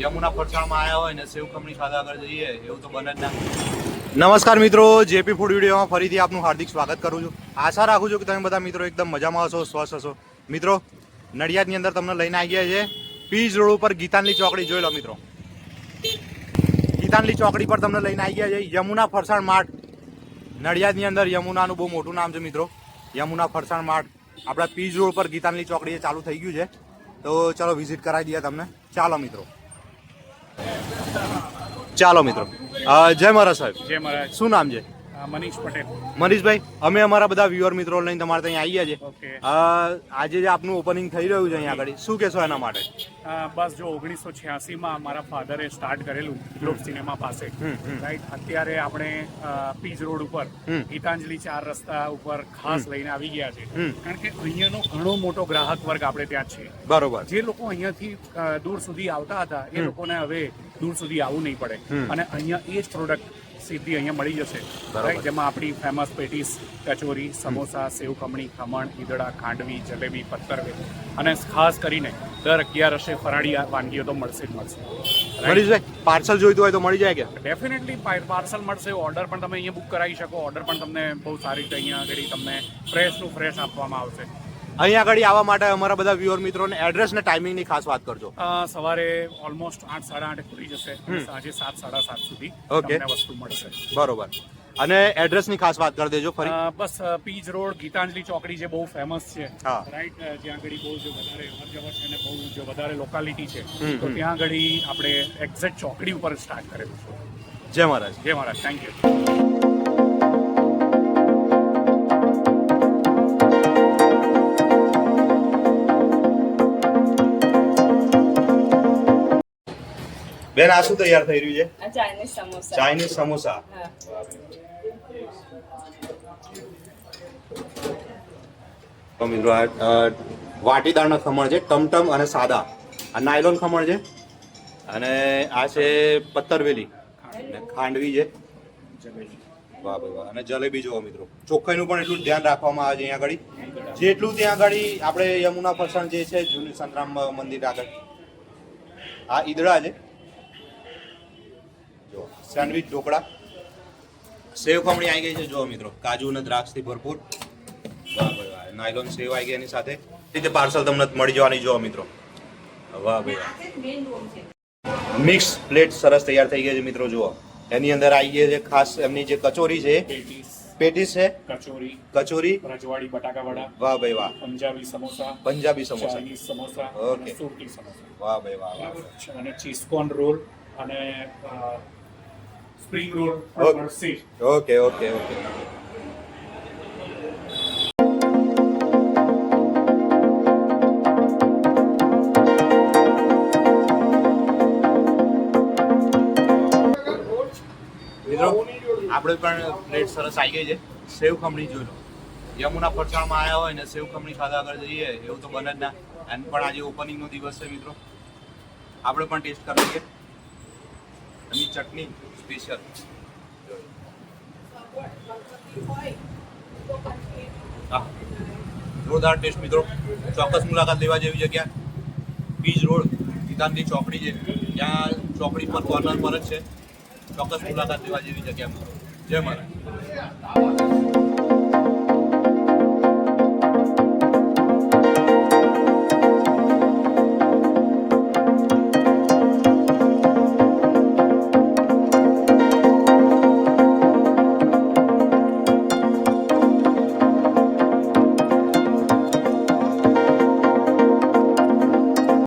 યમુના ફરસાણમાં આવ્યા હોય ને સેવ ખમણી ખાધા આગળ જઈએ, એવું તો બને જ ના. નમસ્કાર મિત્રો, જેપી ફૂડ વિડીયોમાં ફરીથી આપનું હાર્દિક સ્વાગત કરું છું. આશા રાખું છું કે તમે બધા મિત્રો એકદમ મજામાં હશો, સ્વસ્થ હશો. મિત્રો, નડિયાદની અંદર તમને લઈને આવી ગયા છે. પીજ રોડ ઉપર ગીતાનલી ચોકડી, જોઈ લો મિત્રો. ગીતાનલી ચોકડી પર તમને લઈને આવી ગયા છે યમુના ફરસાણ માર્ટ. નડિયાદની અંદર યમુનાનું બહુ મોટું નામ છે મિત્રો. યમુના ફરસાણ માર્ટ. આપણા પીજ રોડ પર ગીતાનલી ચોકડીએ ચાલુ થઈ ગયું છે. તો ચલો વિઝિટ કરાવી દઈએ તમને. ચાલો મિત્રો. ચાલો મિત્રો. જય મહારાજ સાહેબ. જય મહારાજ. શું નામ છે? મનીષ પટેલ. મનીષભાઈ અમે અમારા બધા વ્યુઅર મિત્રો લઈને તમારે ત્યાં આવી ગયા છે આજે જે આપનું ઓપનિંગ થઈ રહ્યું છે અહીંયા આગળ શું કહેશો એના માટે? બસ જો ઓગણીસો છ્યાસીમાં મારા ફાધરે સ્ટાર્ટ કરેલું ગ્લોબ સિનેમા પાસે. રાઈટ અત્યારે આપણે પીજ રોડ ઉપર. ગીતાંજલિ ચાર રસ્તા ઉપર ખાસ લઈને આવી ગયા છે. કારણ કે અહીંયાનો ઘણો મોટો ગ્રાહક વર્ગ આપણે ત્યાં છે. બરોબર. જે લોકો અહીંયાથી દૂર સુધી આવતા હતા એ લોકોને હવે દૂર સુધી આવવું નહીં પડે. અને અહીંયા એ જ પ્રોડક્ટ સીધી અહીંયા મળી જશે. રાઈટ જેમાં આપણી ફેમસ પેટીસ કચોરી સમોસા સેવ ખમણી ખમણ ઈદડા ખાંડવી જલેબી પત્તરવે અને ખાસ કરીને દર અગિયારસે ફરાળી આ વાનગીઓ તો મળશે જ મળશે. મનીષભાઈ પાર્સલ જોઈતું હોય તો મળી જાય કે? ડેફિનેટલી પાર્સલ મળશે. ઓર્ડર પણ તમે અહીંયા બુક કરાવી શકો. ઓર્ડર પણ તમને બહુ સારી રીતે અહીંયા આગળ તમને ફ્રેશનું ફ્રેશ આપવામાં આવશે. અહીંયા આગળ આવવા માટે અમારા બધા વ્યુઅર મિત્રોને એડ્રેસ ને ટાઈમિંગની ખાસ વાત કરજો. સવારે ઓલમોસ્ટ આઠ સાડા આઠ ખુલી જશે સાંજે સાત સાડા સાત સુધી ઓકે વસ્તુ મળશે. બરોબર. અને એડ્રેસની ખાસ વાત કરી દેજો ફરી. બસ પીજ રોડ ગીતાંજલિ ચોકડી જે બહુ ફેમસ છે. રાઈટ જ્યાં આગળ બહુ જો વધારે અવરજવર છે અને બહુ જો વધારે લોકાલિટી છે. તો ત્યાં આગળ આપણે એક્ઝેક્ટ ચોકડી ઉપર સ્ટાર્ટ કરેલું છે. જય મહારાજ. જય મહારાજ. થેન્ક યુ બેન આ શું તૈયાર થઈ રહ્યું છે? ચાઇનીઝ સમોસા. ચાઇનીઝ સમોસા. તો મિત્રો આ અ, ખમણ છે ટમટમ અને સાદા. આ નાયલોન ખમણ છે અને આ છે પત્તરવેલી ખાંડવી છે. વાહ ભાઈ વાહ. અને જલેબી જુઓ મિત્રો. ચોખ્ખાઈનું પણ એટલું જ ધ્યાન રાખવામાં આવે છે અહીંયા આગળ. જેટલું ત્યાં આગળ આપણે યમુના ફરસાણ જે છે જૂની સંતરામ મંદિર આગળ. આ ઈદડા છે. જો સેન્ડવિચ ઢોકળા. સેવ ખમણી આવી ગઈ છે. જો મિત્રો કાજુ અને દ્રાક્ષથી ભરપૂર. વાહ ભાઈ વાહ નાયલોન સેવ આવી ગઈ એની સાથે. રીતે પાર્સલ તમને મળી જવાની જો મિત્રો. વાહ ભાઈ મિક્સ પ્લેટ સરસ તૈયાર થઈ ગઈ છે મિત્રો જુઓ. એની અંદર આવી ગઈ છે ખાસ એમની જે કચોરી છે પેટીસ. છે? કચોરી. કચોરી? રજવાડી બટાકા વડા. વાહ ભાઈ વાહ. Punjabi samosa. Punjabi samosa. Chinese samosa okay. સુરતી સમોસા. વાહ ભાઈ વાહ અને ચીઝ કોર્ન રોલ અને સ્પ્રિંગ મળશે ઓકે ઓકે ઓકે આપણે પણ પ્લેટ સરસ આવી ગઈ છે. સેવ ખમણી જોઈ લો. યમુના ફરસાણમાં આવ્યા હોય ને સેવ ખમણી ખાધા આગળ જઈએ એવું તો બને જ ના. એમ પણ આજે ઓપનિંગનો દિવસ છે મિત્રો. આપણે પણ ટેસ્ટ કરી લઈએ. એની ચટણી સ્પેશિયલ જોરદાર ટેસ્ટ મિત્રો. ચોક્કસ મુલાકાત લેવા જેવી જગ્યા. બીજ રોડ, ગીતાંજલિ ચોકડી છે. ત્યાં ચોકડી પર કોર્નર પર જ છે. ચોક્કસ મુલાકાત લેવા જેવી જગ્યા જય મહારાજ